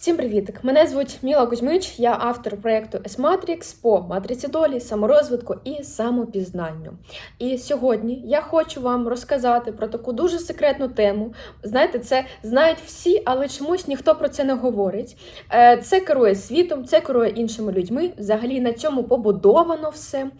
Всім привітик! Мене звуть Міла Кузьмич, я автор проєкту S-Matrix по матриці долі, саморозвитку і самопізнанню. І сьогодні я хочу вам розказати про таку дуже секретну тему. Знаєте, це знають всі, але чомусь ніхто про це не говорить. Е, Це керує світом, це керує іншими людьми. Взагалі на цьому побудовано все.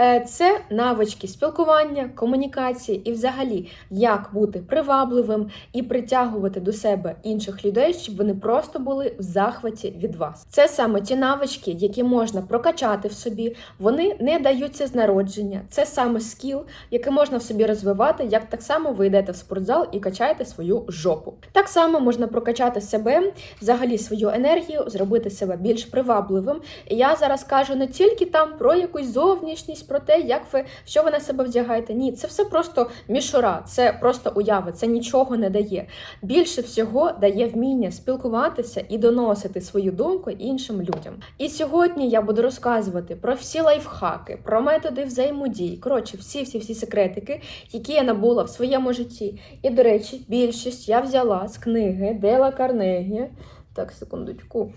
Е, Це навички спілкування, комунікації і, взагалі, як бути привабливим і притягувати до себе інших людей, щоб вони просто були в захваті від вас. Це саме ті навички, які можна прокачати в собі. Вони не даються з народження. Це саме скіл, який можна в собі розвивати, як так само ви йдете в спортзал і качаєте свою жопу. Так само можна прокачати себе, взагалі свою енергію, зробити себе більш привабливим. І я зараз кажу не тільки там про якусь зовнішність, про те, як ви що ви на себе вдягаєте. Ні, це все просто мішура, це просто уява, це нічого не дає. Більше всього дає вміння спілкуватися і доносити свою думку іншим людям. І сьогодні я буду розказувати про всі лайфхаки, про методи взаємодії. Коротше, всі всі всі секретики, які я набула в своєму житті. І, до речі, більшість я взяла з книги Дела Карнегі. Так, секундочку.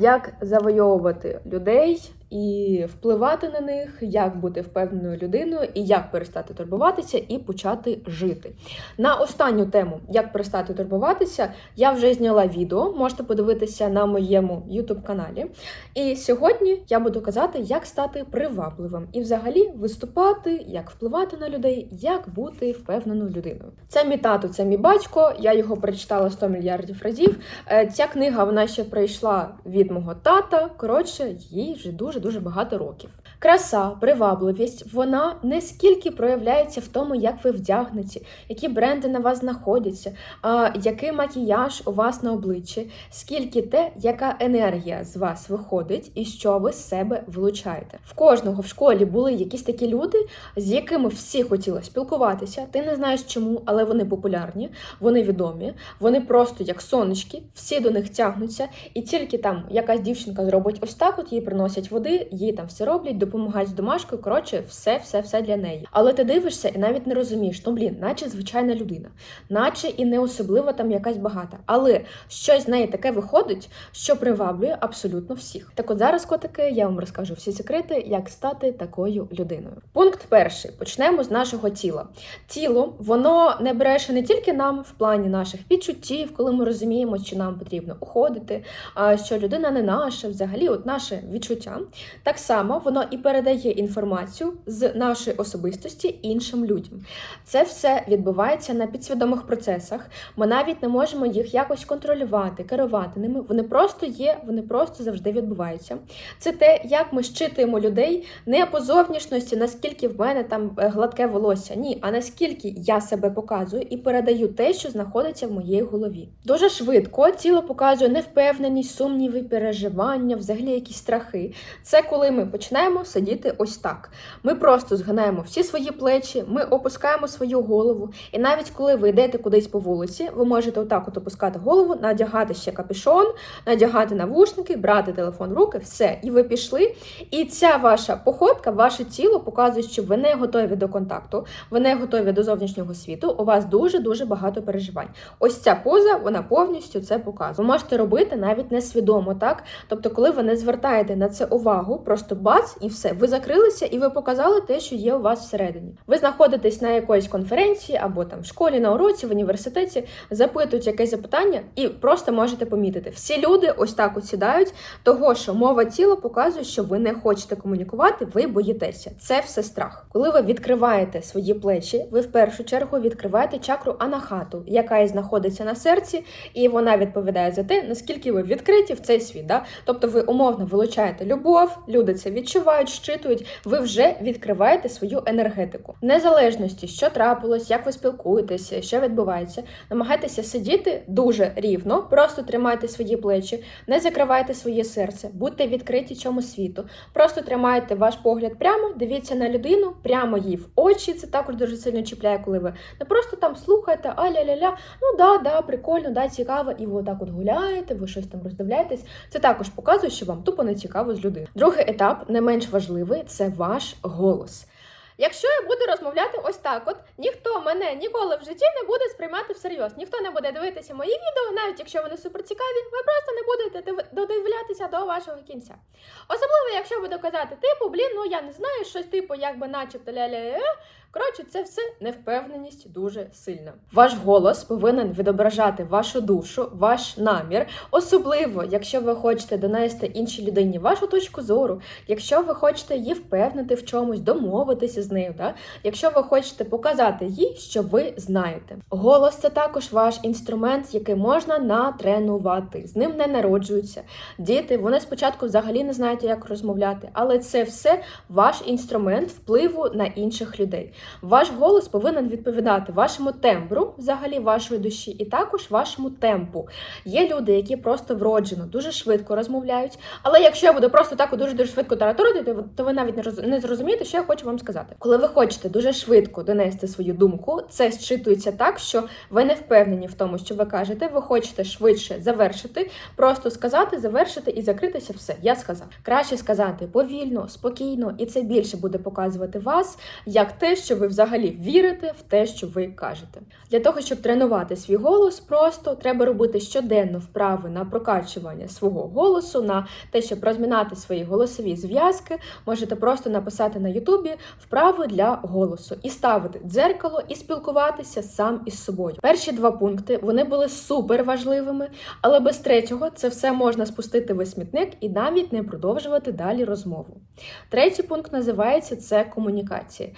Як завойовувати людей і впливати на них, як бути впевненою людиною, і як перестати турбуватися і почати жити. На останню тему, як перестати турбуватися, я вже зняла відео. Можете подивитися на моєму youtube каналі. І сьогодні я буду казати, як стати привабливим і взагалі виступати, як впливати на людей, як бути впевненою людиною. Це мій тато, це мій батько. Я його прочитала 100 мільярдів разів. Е, Ця книга вона ще прийшла від мого тата. Коротше, їй вже дуже дуже багато років. Краса, привабливість, вона не скільки проявляється в тому, як ви вдягнуті, які бренди на вас знаходяться, а який макіяж у вас на обличчі, скільки те, яка енергія з вас виходить і що ви з себе влучаєте. В кожного в школі були якісь такі люди, з якими всі хотіли спілкуватися. Ти не знаєш чому, але вони популярні, вони відомі, вони просто як сонечки, всі до них тягнуться, і тільки там якась дівчинка зробить ось так, от їй приносять води, їй там все роблять, допомагають з домашкою. Коротше, все, все, все для неї. Але ти дивишся і навіть не розумієш, ну блін, наче звичайна людина, наче і не особливо там якась багата. Але щось з неї таке виходить, що приваблює абсолютно всіх. Так от зараз, котики, я вам розкажу всі секрети, як стати такою людиною. Пункт перший: почнемо з нашого тіла. Тіло воно не бреше не тільки нам в плані наших відчуттів, коли ми розуміємо, що нам потрібно уходити, а що людина не наша, взагалі, от наше відчуття. Так само воно і передає інформацію з нашої особистості іншим людям. Це все відбувається на підсвідомих процесах. Ми навіть не можемо їх якось контролювати, керувати ними. Вони просто є, вони просто завжди відбуваються. Це те, як ми щитуємо людей не по зовнішності, наскільки в мене там е, гладке волосся, ні, а наскільки я себе показую і передаю те, що знаходиться в моїй голові. Дуже швидко тіло показує невпевненість, сумніви, переживання, взагалі якісь страхи. Це коли ми починаємо сидіти ось так. Ми просто згинаємо всі свої плечі, ми опускаємо свою голову. І навіть коли ви йдете кудись по вулиці, ви можете отак от опускати голову, надягати ще капюшон, надягати навушники, брати телефон в руки, все. І ви пішли. І ця ваша походка, ваше тіло показує, що ви не готові до контакту, ви не готові до зовнішнього світу. У вас дуже дуже багато переживань. Ось ця поза, вона повністю це показує. Ви можете робити навіть несвідомо, так? Тобто, коли ви не звертаєте на це увагу, просто бац, і все. Ви закрилися і ви показали те, що є у вас всередині. Ви знаходитесь на якоїсь конференції або там в школі, на уроці, в університеті, запитують якесь запитання, і просто можете помітити. Всі люди ось так от сідають, того що мова тіла показує, що ви не хочете комунікувати, ви боїтеся. Це все страх. Коли ви відкриваєте свої плечі, ви в першу чергу відкриваєте чакру анахату, яка і знаходиться на серці, і вона відповідає за те, наскільки ви відкриті в цей світ. Да? Тобто ви умовно вилучаєте любов, люди це відчувають, щитують, ви вже відкриваєте свою енергетику. Незалежності, що трапилось, як ви спілкуєтеся, що відбувається, намагайтеся сидіти дуже рівно, просто тримайте свої плечі, не закривайте своє серце, будьте відкриті цьому світу. Просто тримайте ваш погляд прямо, дивіться на людину, прямо їй в очі. Це також дуже сильно чіпляє, коли ви не просто там слухаєте, а-ля-ля-ля, ну да, да, прикольно, да, цікаво, і ви отак от гуляєте, ви щось там роздивляєтесь. Це також показує, що вам тупо не цікаво з людиною. Другий етап, не менш важливий, це ваш голос. Якщо я буду розмовляти ось так, от ніхто мене ніколи в житті не буде сприймати всерйоз. Ніхто не буде дивитися мої відео, навіть якщо вони суперцікаві, ви просто не будете додивлятися до вашого кінця. Особливо, якщо буду казати, типу, блін, ну я не знаю, щось типу, якби начебто ля-ля-ля. Коротше, це все невпевненість дуже сильна. Ваш голос повинен відображати вашу душу, ваш намір, особливо, якщо ви хочете донести іншій людині вашу точку зору, якщо ви хочете її впевнити в чомусь, домовитися з нею, да? якщо ви хочете показати їй, що ви знаєте. Голос це також ваш інструмент, який можна натренувати. З ним не народжуються. Діти вони спочатку взагалі не знають, як розмовляти, але це все ваш інструмент впливу на інших людей. Ваш голос повинен відповідати вашому тембру, взагалі вашої душі, і також вашому темпу. Є люди, які просто вроджено дуже швидко розмовляють. Але якщо я буду просто так дуже дуже швидко тараторити, то ви- навіть не роз- не зрозумієте, що я хочу вам сказати. Коли ви хочете дуже швидко донести свою думку, це зчитується так, що ви не впевнені в тому, що ви кажете. Ви хочете швидше завершити, просто сказати, завершити і закритися. Все, я сказав. Краще сказати повільно, спокійно, і це більше буде показувати вас як те, що ви взагалі вірите в те, що ви кажете. Для того, щоб тренувати свій голос, просто треба робити щоденно вправи на прокачування свого голосу, на те, щоб розмінати свої голосові зв'язки. Можете просто написати на Ютубі вправи для голосу і ставити дзеркало і спілкуватися сам із собою. Перші два пункти вони були супер важливими, але без третього це все можна спустити в смітник і навіть не продовжувати далі розмову. Третій пункт називається це комунікація.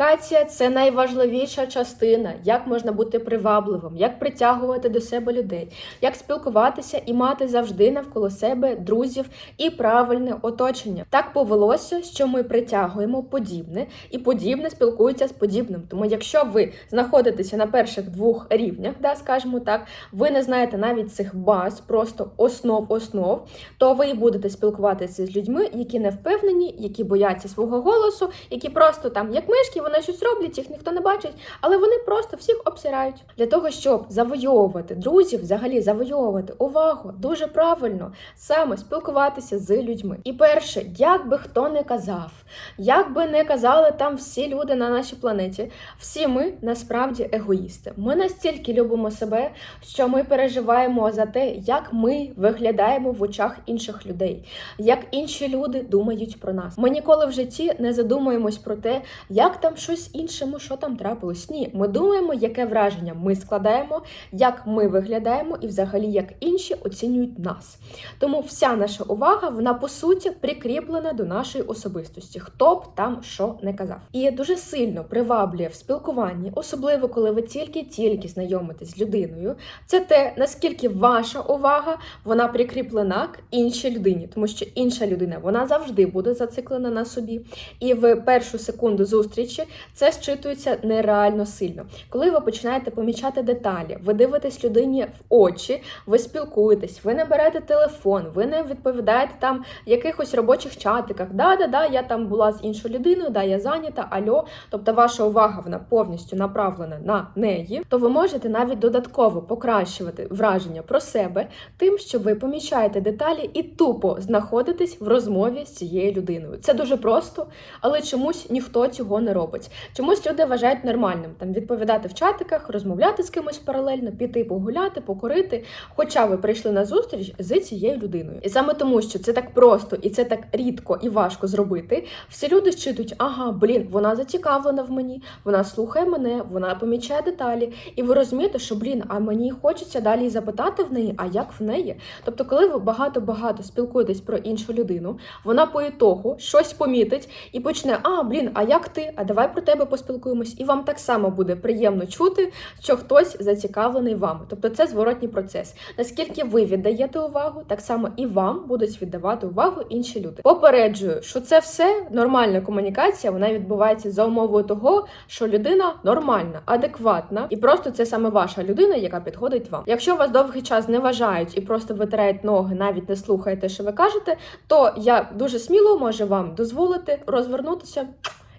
Комунікація це найважливіша частина, як можна бути привабливим, як притягувати до себе людей, як спілкуватися і мати завжди навколо себе друзів і правильне оточення. Так повелося, що ми притягуємо подібне, і подібне спілкується з подібним. Тому, якщо ви знаходитеся на перших двох рівнях, да, скажімо так, ви не знаєте навіть цих баз, просто основ основ, то ви будете спілкуватися з людьми, які не впевнені, які бояться свого голосу, які просто там, як мишки, вони щось роблять, їх ніхто не бачить, але вони просто всіх обсирають. Для того, щоб завойовувати друзів, взагалі завойовувати увагу, дуже правильно саме спілкуватися з людьми. І перше, як би хто не казав, як би не казали там всі люди на нашій планеті, всі ми насправді егоїсти. Ми настільки любимо себе, що ми переживаємо за те, як ми виглядаємо в очах інших людей, як інші люди думають про нас. Ми ніколи в житті не задумуємось про те, як там щось іншому, що там трапилось. Ні, ми думаємо, яке враження ми складаємо, як ми виглядаємо, і взагалі як інші оцінюють нас. Тому вся наша увага, вона по суті прикріплена до нашої особистості, хто б там що не казав. І дуже сильно приваблює в спілкуванні, особливо коли ви тільки-тільки знайомитесь з людиною. Це те, наскільки ваша увага вона прикріплена к іншій людині, тому що інша людина вона завжди буде зациклена на собі. І в першу секунду зустрічі це зчитується нереально сильно. Коли ви починаєте помічати деталі, ви дивитесь людині в очі, ви спілкуєтесь, ви не берете телефон, ви не відповідаєте там в якихось робочих чатиках. Да, да, да, я там була з іншою людиною, да, я зайнята, альо. Тобто ваша увага вона повністю направлена на неї, то ви можете навіть додатково покращувати враження про себе тим, що ви помічаєте деталі і тупо знаходитесь в розмові з цією людиною. Це дуже просто, але чомусь ніхто цього не робить. Чомусь люди вважають нормальним там відповідати в чатиках, розмовляти з кимось паралельно, піти погуляти, покорити. Хоча ви прийшли на зустріч з цією людиною. І саме тому, що це так просто і це так рідко і важко зробити, всі люди щитують, ага, блін, вона зацікавлена в мені, вона слухає мене, вона помічає деталі. І ви розумієте, що блін, а мені хочеться далі запитати в неї, а як в неї. Тобто, коли ви багато-багато спілкуєтесь про іншу людину, вона по ітогу щось помітить і почне: А, блін, а як ти? А давай про тебе поспілкуємось. І вам так само буде приємно чути, що хтось зацікавлений вами. Тобто це зворотній процес. Наскільки ви віддаєте увагу, так само і вам будуть віддавати увагу інші люди. Попереджую, що це все нормальна комунікація, вона відбувається за умовою того, що людина нормальна, адекватна, і просто це саме ваша людина, яка підходить вам. Якщо вас довгий час не вважають і просто витирають ноги, навіть не слухаєте, що ви кажете, то я дуже сміло можу вам дозволити розвернутися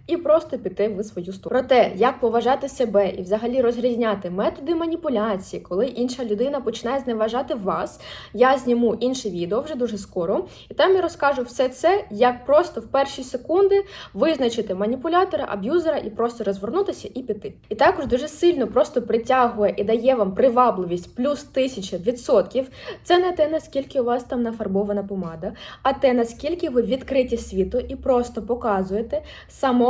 і просто піти в свою сторону. Про те, як поважати себе і взагалі розрізняти методи маніпуляції, коли інша людина починає зневажати вас. Я зніму інше відео вже дуже скоро, і там я розкажу все це, як просто в перші секунди визначити маніпулятора, аб'юзера і просто розвернутися і піти. І також дуже сильно просто притягує і дає вам привабливість плюс тисяча відсотків. Це не те, наскільки у вас там нафарбована помада, а те, наскільки ви відкриті світу і просто показуєте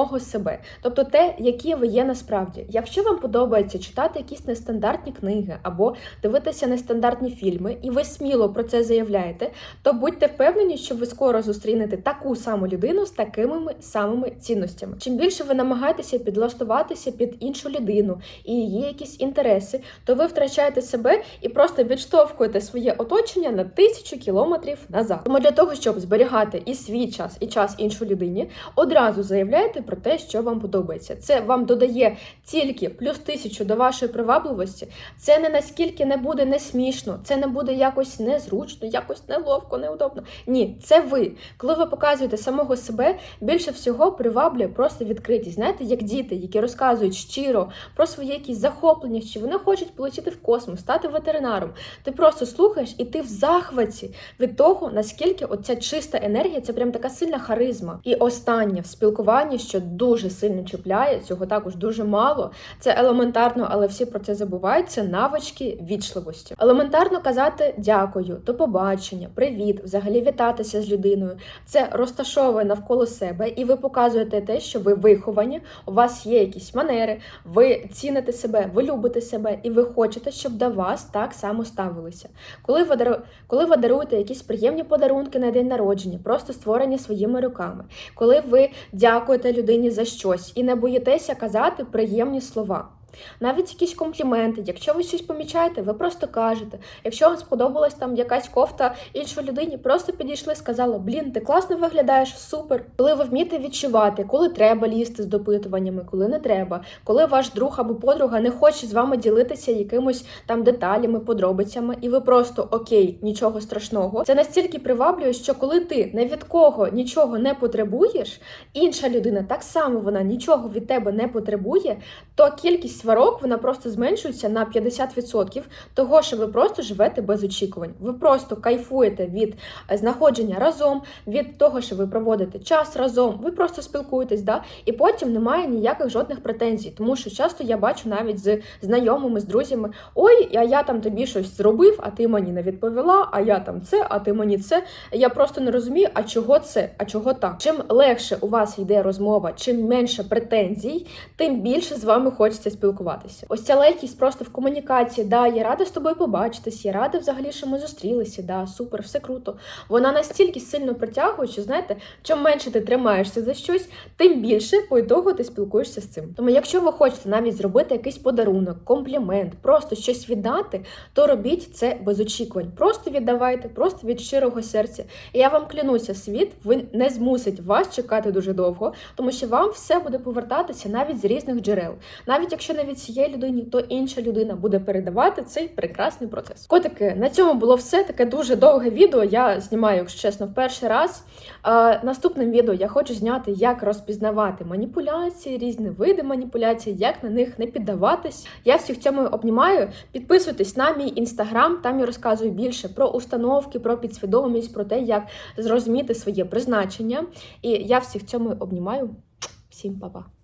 самого себе, тобто те, які ви є насправді. Якщо вам подобається читати якісь нестандартні книги або дивитися нестандартні фільми, і ви сміло про це заявляєте, то будьте впевнені, що ви скоро зустрінете таку саму людину з такими самими цінностями. Чим більше ви намагаєтеся підлаштуватися під іншу людину і її якісь інтереси, то ви втрачаєте себе і просто відштовхуєте своє оточення на тисячу кілометрів назад. Тому для того, щоб зберігати і свій час, і час іншій людині, одразу заявляйте про те, що вам подобається. Це вам додає тільки плюс тисячу до вашої привабливості. Це не наскільки не буде не смішно, це не буде якось незручно, якось неловко, неудобно. Ні, це ви. Коли ви показуєте самого себе, більше всього приваблює просто відкритість. Знаєте, як діти, які розказують щиро про свої якісь захоплення, що вони хочуть полетіти в космос, стати ветеринаром. Ти просто слухаєш, і ти в захваті від того, наскільки оця чиста енергія це прям така сильна харизма. І останнє в спілкуванні, що дуже сильно чіпляє, цього також дуже мало. Це елементарно, але всі про це забувають. Це навички вічливості. Елементарно казати дякую, до побачення, привіт, взагалі вітатися з людиною. Це розташовує навколо себе, і ви показуєте те, що ви виховані, у вас є якісь манери, ви ціните себе, ви любите себе, і ви хочете, щоб до вас так само ставилися. Коли ви дару... коли ви даруєте якісь приємні подарунки на день народження, просто створені своїми руками, коли ви дякуєте людині за щось і не боїтеся казати приємні слова. Навіть якісь компліменти, якщо ви щось помічаєте, ви просто кажете. Якщо вам сподобалась там якась кофта іншій людині, просто підійшли, сказали, блін, ти класно виглядаєш, супер. Коли ви вмієте відчувати, коли треба лізти з допитуваннями, коли не треба, коли ваш друг або подруга не хоче з вами ділитися якимось там деталями, подробицями, і ви просто окей, нічого страшного. Це настільки приваблює, що коли ти не від кого нічого не потребуєш, інша людина так само вона нічого від тебе не потребує, то кількість сварок вона просто зменшується на 50% того, що ви просто живете без очікувань. Ви просто кайфуєте від е, знаходження разом, від того, що ви проводите час разом, ви просто спілкуєтесь, да? і потім немає ніяких жодних претензій. Тому що часто я бачу навіть з знайомими, з друзями: ой, а я там тобі щось зробив, а ти мені не відповіла, а я там це, а ти мені це. Я просто не розумію, а чого це, а чого так. Чим легше у вас йде розмова, чим менше претензій, тим більше з вами хочеться спілкуватися. Ось ця легкість просто в комунікації. Да, я рада з тобою побачитись, я рада взагалі, що ми зустрілися. Да, супер, все круто. Вона настільки сильно притягує, що знаєте, чим менше ти тримаєшся за щось, тим більше по ітогу ти спілкуєшся з цим. Тому, якщо ви хочете навіть зробити якийсь подарунок, комплімент, просто щось віддати, то робіть це без очікувань. Просто віддавайте, просто від щирого серця. І я вам клянуся, світ він не змусить вас чекати дуже довго, тому що вам все буде повертатися навіть з різних джерел. Навіть якщо не від цієї людини, то інша людина буде передавати цей прекрасний процес. Котики, на цьому було все таке дуже довге відео. Я знімаю, якщо чесно, в перший раз. Е, наступним відео я хочу зняти, як розпізнавати маніпуляції, різні види маніпуляцій, як на них не піддаватись. Я всіх цьому обнімаю. Підписуйтесь на мій інстаграм, там я розказую більше про установки, про підсвідомість, про те, як зрозуміти своє призначення. І я всіх цьому обнімаю. Всім па-па!